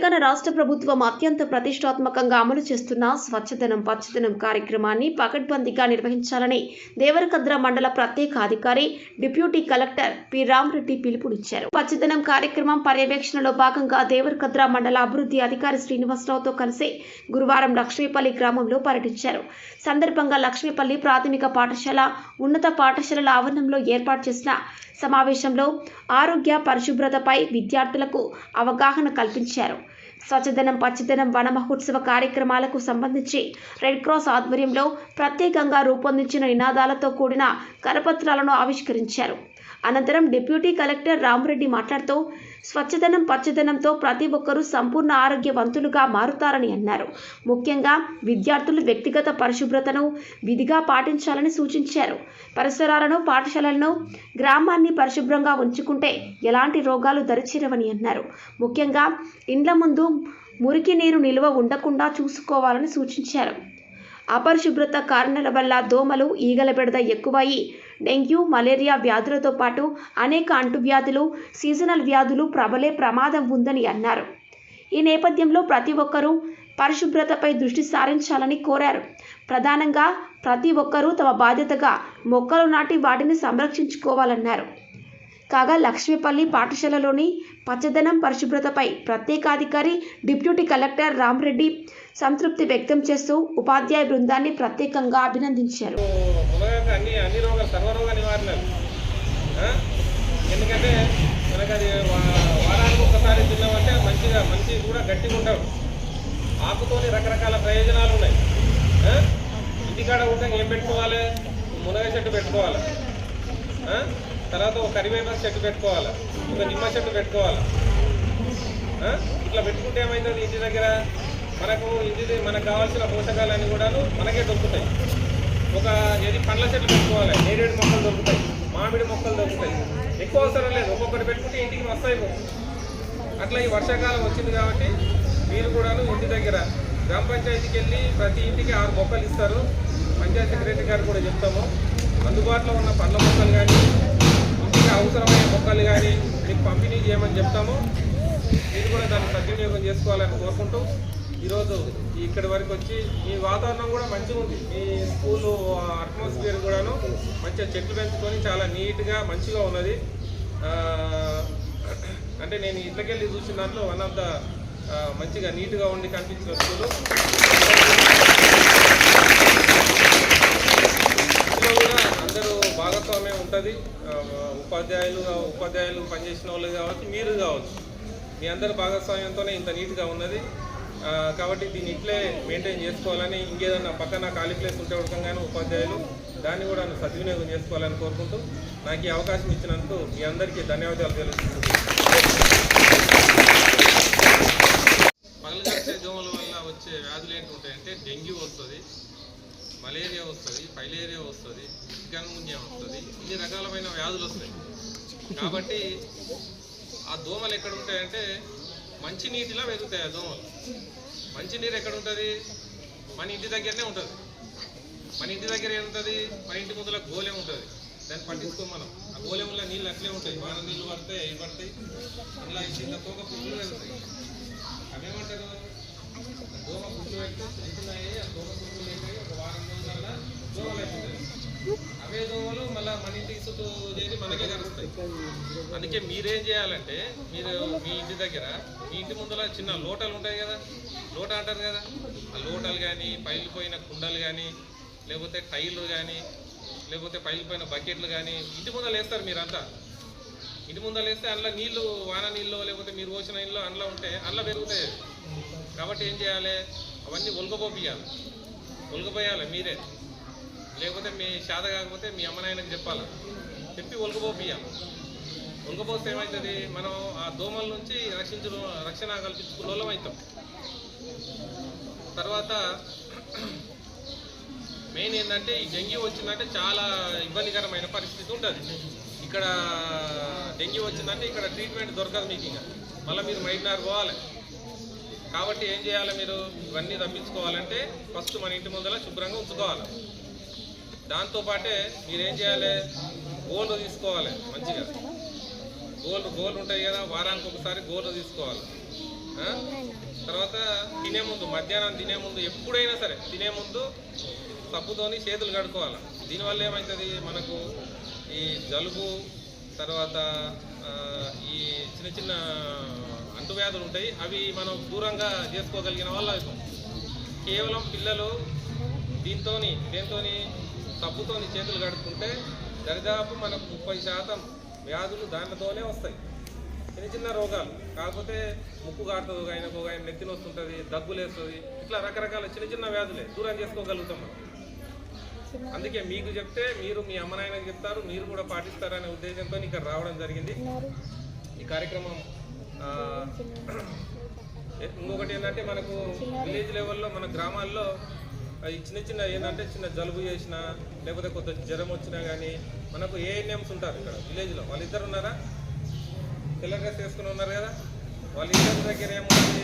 తెలంగాణ రాష్ట్ర ప్రభుత్వం అత్యంత ప్రతిష్టాత్మకంగా అమలు చేస్తున్న స్వచ్ఛదనం పచ్చదనం కార్యక్రమాన్ని పకడ్బందీగా నిర్వహించాలని దేవరకద్ర మండల ప్రత్యేక అధికారి డిప్యూటీ కలెక్టర్ పి. రామరెడ్డి పిలుపునిచ్చారు. పచ్చదనం కార్యక్రమం పర్యవేక్షణలో భాగంగా దేవరకద్ర మండల అభివృద్ధి అధికారి శ్రీనివాసరావుతో కలిసి గురువారం లక్ష్మీపల్లి గ్రామంలో పర్యటించారు. సందర్భంగా లక్ష్మీపల్లి ప్రాథమిక పాఠశాల ఉన్నత పాఠశాలల ఆవరణంలో ఏర్పాటు చేసిన సమావేశంలో ఆరోగ్య పరిశుభ్రతపై విద్యార్థులకు అవగాహన కల్పించారు. స్వచ్ఛదనం పచ్చదనం వన మహోత్సవ కార్యక్రమాలకు సంబంధించి రెడ్ క్రాస్ ఆధ్వర్యంలో ప్రత్యేకంగా రూపొందించిన నినాదాలతో కూడిన కరపత్రాలను ఆవిష్కరించారు. అనంతరం డిప్యూటీ కలెక్టర్ రామరెడ్డి మాట్లాడుతూ స్వచ్ఛదనం పచ్చదనంతో ప్రతి ఒక్కరూ సంపూర్ణ ఆరోగ్యవంతులుగా మారుతారని అన్నారు. ముఖ్యంగా విద్యార్థులు వ్యక్తిగత పరిశుభ్రతను విధిగా పాటించాలని సూచించారు. పరిసరాలను పాఠశాలలను గ్రామాన్ని పరిశుభ్రంగా ఉంచుకుంటే ఎలాంటి రోగాలు దరిచేరవని అన్నారు. ముఖ్యంగా ఇండ్ల ముందు మురికి నీరు నిల్వ ఉండకుండా చూసుకోవాలని సూచించారు. అపరిశుభ్రత కారణాల వల్ల దోమలు ఈగల బెడద ఎక్కువయి డెంగ్యూ మలేరియా వ్యాధులతో పాటు అనేక అంటువ్యాధులు సీజనల్ వ్యాధులు ప్రబలే ప్రమాదం ఉందని అన్నారు. ఈ నేపథ్యంలో ప్రతి ఒక్కరూ పరిశుభ్రతపై దృష్టి సారించాలని కోరారు. ప్రధానంగా ప్రతి ఒక్కరూ తమ బాధ్యతగా మొక్కలు నాటి వాటిని సంరక్షించుకోవాలన్నారు. కాగా లక్ష్మీపల్లి పాఠశాలలోని పచ్చదనం పరిశుభ్రతపై ప్రత్యేకాధికారి డిప్యూటీ కలెక్టర్ రామ్రెడ్డి సంతృప్తి వ్యక్తం చేస్తూ ఉపాధ్యాయ బృందాన్ని ప్రత్యేకంగా అభినందించారు. ఎందుకంటే మనకు అది వారానికి ఒకసారి తిన్నామంటే మంచిగా మంచి కూడా గట్టిగా ఉంటాం ఆకుతోని రకరకాల ప్రయోజనాలు ఉన్నాయి. ఇంటికాడ ఉంటే ఏం పెట్టుకోవాలి? మునగ చెట్టు పెట్టుకోవాలి. తర్వాత ఒక కరివేపాకు చెట్టు పెట్టుకోవాలి. ఒక నిమ్మ చెట్టు పెట్టుకోవాలి. ఇట్లా పెట్టుకుంటే ఏమవుతుంది ఇంటి దగ్గర? మనకు ఇంటి మనకు కావాల్సిన పోషకాలన్నీ కూడాను మనకే దొరుకుతాయి. ఒక ఏది పండ్ల చెట్లు పెట్టుకోవాలి. నేరేడు మొక్కలు దొరుకుతాయి. మామిడి మొక్కలు దొరుకుతాయి. ఎక్కువ అవసరం లేదు. ఒక్కొక్కటి పెట్టుకుంటే ఇంటికి వస్తాయి అట్లా ఈ వర్షాకాలం వచ్చింది కాబట్టి మీరు కూడాను ఇంటి దగ్గర గ్రామ పంచాయతీకి వెళ్ళి ప్రతి ఇంటికి ఆరు మొక్కలు ఇస్తారు. పంచాయతీ సెక్రటరీ గారు కూడా చెప్తాము. అందుబాటులో ఉన్న పండ్ల మొక్కలు కానీ ఇంటికి అవసరమైన మొక్కలు కానీ మీకు పంపిణీ చేయమని చెప్తాము. మీరు కూడా దాన్ని సద్వినియోగం చేసుకోవాలని కోరుకుంటూ ఈరోజు ఇక్కడి వరకు వచ్చి మీ వాతావరణం కూడా మంచిగా ఉంది. మీ స్కూల్ అట్మాస్ఫియర్ కూడాను మంచిగా చెట్లు పెంచుకొని చాలా నీట్గా మంచిగా ఉన్నది. అంటే నేను ఇట్లకెళ్ళి చూసిన దాంట్లో వన్ ఆఫ్ ద మంచిగా నీట్గా ఉండి కనిపించిన స్కూలు. ఇందులో కూడా అందరూ భాగస్వామ్యం ఉంటుంది. ఉపాధ్యాయులు ఉపాధ్యాయులు పనిచేసిన వాళ్ళు కావచ్చు మీరు కావచ్చు. మీ అందరి భాగస్వామ్యంతోనే ఇంత నీట్గా ఉన్నది. కాబట్టి దీన్ని ఇట్లే మెయింటైన్ చేసుకోవాలని ఇంకేదన్నా పక్కన ఖాళీ ప్లేస్ ఉంటే ఉడకంగానే ఉపాధ్యాయులు దాన్ని కూడా సద్వినియోగం చేసుకోవాలని కోరుకుంటూ నాకు ఈ అవకాశం ఇచ్చినందుకు మీ అందరికీ ధన్యవాదాలు తెలుస్తున్నాను పగలగట్టే దోమల వల్ల వచ్చే వ్యాధులు ఏంటి ఉంటాయంటే డెంగ్యూ వస్తుంది మలేరియా వస్తుంది ఫైలేరియా వస్తుంది చికన్గున్యా వస్తుంది ఇన్ని రకాలమైన వ్యాధులు వస్తాయి. కాబట్టి ఆ దోమలు ఎక్కడ ఉంటాయంటే మంచి నీటిలో పెరుగుతాయి ఆ దోమలు మంచి నీరు ఎక్కడ ఉంటుంది? మన ఇంటి దగ్గరనే ఉంటుంది. మన ఇంటి దగ్గర ఏముంటుంది? మన ఇంటి ముందుల గోలెం ఉంటుంది. దాన్ని పట్టించుకో మనం. ఆ గోలెంలో నీళ్ళు అట్లే ఉంటాయి. వాన నీళ్ళు పడతాయి అవి పడతాయి? ఇలా చిన్న తోక పువ్వులు పెరుగుతాయి అవేమంటారు? దోమ పుట్టు పెడితే చిన్నవి ఆ దోమ పుట్టు లేకపోయి ఒక వారం రోజుల దోమలు అవుతుంది అవే దోమలు మళ్ళీ మన ఇంటికి చుట్టూ చేరి మనకే కలుస్తాయి అందుకే మీరేం చేయాలంటే మీరు మీ ఇంటి దగ్గర మీ ఇంటి ముందర చిన్న లోటాలు ఉంటాయి కదా? లోట అంటారు కదా? ఆ లోటాలు కానీ పైలిపోయిన కుండలు కానీ లేకపోతే టైర్లు కానీ లేకపోతే పైలిపోయిన బకెట్లు కానీ ఇంటి ముందర వేస్తారు మీరంతా. ఇంటి ముందర వేస్తే అందులో నీళ్ళు వాన నీళ్ళు లేకపోతే మీరు పోసిన నీళ్ళు అందులో ఉంటే అందులో పెరుగుతాయి. కాబట్టి ఏం చేయాలి? అవన్నీ ఒలగపోపియాలి ఒలగపోయాలి మీరే. లేకపోతే మీ శాత కాకపోతే మీ అమ్మనాయనకి చెప్పాలి. చెప్పి ఒలగపోపియాలి ఒలగబోస్తే ఏమవుతుంది మనం ఆ దోమల నుంచి రక్షించడం రక్షణ కల్పించుకున్న అవుతాం. తర్వాత మెయిన్ ఏంటంటే ఈ డెంగ్యూ వచ్చిందంటే చాలా ఇబ్బందికరమైన పరిస్థితి ఉంటుంది ఇక్కడ డెంగ్యూ వచ్చిందంటే ఇక్కడ ట్రీట్మెంట్ దొరకదు మీకు ఇంకా. మళ్ళీ మీరు మైడినార్ పోవాలి. కాబట్టి ఏం చేయాలి మీరు? ఇవన్నీ తప్పించుకోవాలంటే ఫస్ట్ మన ఇంటి ముందర శుభ్రంగా ఉంచుకోవాలి. దాంతోపాటే మీరేం చేయాలి? గోల్డ్ తీసుకోవాలి మంచిగా. గోల్డ్ గోల్డ్ ఉంటాయి కదా వారానికి ఒకసారి గోల్డ్ తీసుకోవాలి. తర్వాత తినే ముందు మధ్యాహ్నం తినే ముందు ఎప్పుడైనా సరే తినే ముందు సబ్బుతోని చేతులు కడుక్కోవాలి. దీనివల్ల ఏమవుతుంది మనకు ఈ జలుబు తర్వాత ఈ చిన్న చిన్న అంటువ్యాధులు ఉంటాయి. అవి మనం దూరంగా చేసుకోగలిగిన వాళ్ళు అవుతాం కేవలం పిల్లలు దీంతో దేంతోని సబ్బుతోని చేతులు కడుక్కుంటే దరిదాపు మనకు ముప్పై శాతం వ్యాధులు దానితోనే వస్తాయి. చిన్న చిన్న రోగాలు. కాకపోతే ముక్కు కాడుతుంది ఆయనకు ఒక ఆయన నెత్తిన వస్తుంటుంది దగ్గులేస్తుంది ఇట్లా రకరకాల చిన్న చిన్న వ్యాధులే. దూరం చేసుకోగలుగుతాం మనం. అందుకే మీకు చెప్తే మీరు మీ అమ్మ నాయనకి చెప్తారు మీరు కూడా పాటిస్తారనే ఉద్దేశంతో ఇక్కడ రావడం జరిగింది. ఈ కార్యక్రమం ఇంకొకటి ఏంటంటే మనకు విలేజ్ లెవెల్లో మన గ్రామాల్లో ఈ చిన్న చిన్న ఏంటంటే చిన్న జలుబు చేసినా లేకపోతే కొంత జ్వరం వచ్చినా కానీ మనకు ఏఎన్ఎంస్ ఉంటారు ఇక్కడ విలేజ్లో వాళ్ళిద్దరు ఉన్నారా? తెల్ల డ్రెస్ వేసుకుని ఉన్నారు కదా? వాళ్ళిద్దరి దగ్గర ఏముంటుంది